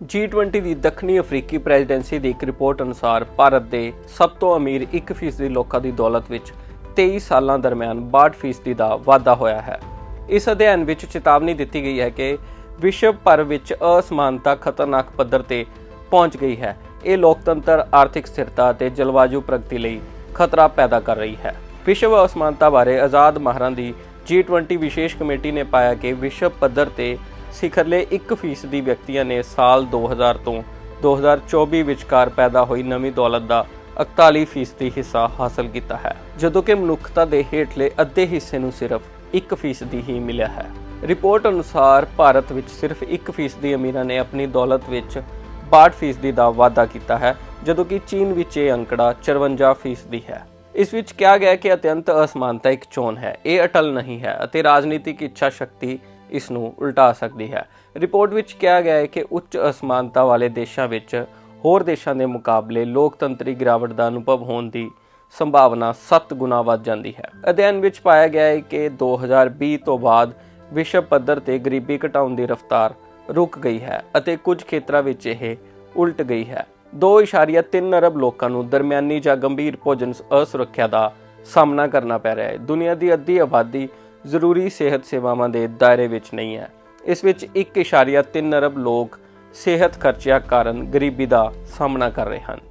G20 ਦੀ ਦੱਖਣੀ ਅਫਰੀਕੀ presidency ਦੀ ਇੱਕ report ਅਨੁਸਾਰ ਭਾਰਤ ਦੇ ਸਭ ਤੋਂ ਅਮੀਰ 1% ਲੋਕਾਂ ਦੀ ਦੌਲਤ ਵਿੱਚ 23 ਸਾਲਾਂ ਦਰਮਿਆਨ 62% ਦਾ ਵਾਧਾ ਹੋਇਆ ਹੈ। ਇਸ ਅਧਿਐਨ ਵਿੱਚ ਚੇਤਾਵਨੀ ਦਿੱਤੀ ਗਈ ਹੈ ਕਿ ਵਿਸ਼ਵ ਭਰ ਵਿੱਚ ਅਸਮਾਨਤਾ ਖਤਰਨਾਕ ਪੱਧਰ ਤੇ ਪਹੁੰਚ ਗਈ ਹੈ। ਇਹ ਲੋਕਤੰਤਰ, ਆਰਥਿਕ ਸਥਿਰਤਾ ਅਤੇ ਜਲਵਾਯੂ ਪ੍ਰਗਤੀ ਲਈ ਖਤਰਾ ਪੈਦਾ ਕਰ ਰਹੀ ਹੈ। ਵਿਸ਼ਵ ਅਸਮਾਨਤਾ ਬਾਰੇ ਆਜ਼ਾਦ ਮਾਹਰਾਂ ਦੀ G20 ਵਿਸ਼ੇਸ਼ ਕਮੇਟੀ ਨੇ ਪਾਇਆ ਕਿ ਵਿਸ਼ਵ ਪੱਧਰ ਤੇ ਸਿਖਰਲੇ 1% ਵਿਅਕਤੀਆਂ ਨੇ ਸਾਲ 2000 ਤੋਂ 2024 ਵਿਚਕਾਰ ਪੈਦਾ ਹੋਈ ਨਵੀਂ ਦੌਲਤ ਦਾ 41% ਹਿੱਸਾ ਹਾਸਲ ਕੀਤਾ ਹੈ, ਜਦੋਂ ਕਿ ਮਨੁੱਖਤਾ ਦੇ ਹੇਠਲੇ ਅੱਧੇ ਹਿੱਸੇ ਨੂੰ ਸਿਰਫ 1% ਹੀ ਮਿਲਿਆ ਹੈ। ਰਿਪੋਰਟ ਅਨੁਸਾਰ ਭਾਰਤ ਵਿੱਚ ਸਿਰਫ 1% ਅਮੀਰਾਂ ਨੇ ਆਪਣੀ ਦੌਲਤ ਵਿੱਚ 62% ਦਾ ਵਾਧਾ ਕੀਤਾ ਹੈ, ਜਦੋਂ ਕਿ ਚੀਨ ਵਿੱਚ ਇਹ ਅੰਕੜਾ 54% ਹੈ। ਇਸ ਵਿੱਚ ਕਿਹਾ ਗਿਆ ਕਿ ਅਤਿਅੰਤ ਅਸਮਾਨਤਾ ਇੱਕ ਚੋਣ ਹੈ, ਇਹ ਅਟਲ ਨਹੀਂ ਹੈ ਅਤੇ ਰਾਜਨੀਤਿਕ ਇੱਛਾ ਸ਼ਕਤੀ ਇਸ ਨੂੰ ਉਲਟਾ ਸਕਦੀ ਹੈ। ਰਿਪੋਰਟ ਵਿੱਚ ਕਿਹਾ ਗਿਆ ਹੈ ਕਿ ਉੱਚ ਅਸਮਾਨਤਾ ਵਾਲੇ ਦੇਸ਼ਾਂ ਵਿੱਚ ਹੋਰ ਦੇਸ਼ਾਂ ਦੇ ਮੁਕਾਬਲੇ ਲੋਕਤੰਤਰੀ ਗਿਰਾਵਟ ਦਾ ਅਨੁਭਵ ਹੋਣ ਦੀ ਸੰਭਾਵਨਾ 7 ਗੁਣਾ ਵੱਧ ਜਾਂਦੀ ਹੈ। ਅਧਿਐਨ ਵਿੱਚ ਪਾਇਆ ਗਿਆ ਹੈ ਕਿ 2020 ਤੋਂ ਬਾਅਦ ਵਿਸ਼ਵ ਪੱਧਰ ਤੇ ਗਰੀਬੀ ਘਟਾਉਣ ਦੀ ਰਫ਼ਤਾਰ ਰੁਕ ਗਈ ਹੈ ਅਤੇ ਕੁਝ ਖੇਤਰਾਂ ਵਿੱਚ ਇਹ ਉਲਟ ਗਈ ਹੈ। 2.3 ਅਰਬ ਲੋਕਾਂ ਨੂੰ ਦਰਮਿਆਨੀ ਜਾਂ ਗੰਭੀਰ ਭੋਜਨ ਅਸੁਰੱਖਿਆ ਦਾ ਸਾਹਮਣਾ ਕਰਨਾ ਪੈ ਰਿਹਾ ਹੈ। ਦੁਨੀਆ ਦੀ ਅੱਧੀ ਆਬਾਦੀ ਜ਼ਰੂਰੀ ਸਿਹਤ ਸੇਵਾਵਾਂ ਦੇ ਦਾਇਰੇ ਵਿੱਚ ਨਹੀਂ ਹੈ। ਇਸ ਵਿੱਚ 1.3 ਅਰਬ ਲੋਕ ਸਿਹਤ ਖਰਚਿਆਂ ਕਾਰਨ ਗਰੀਬੀ ਦਾ ਸਾਹਮਣਾ ਕਰ ਰਹੇ ਹਨ।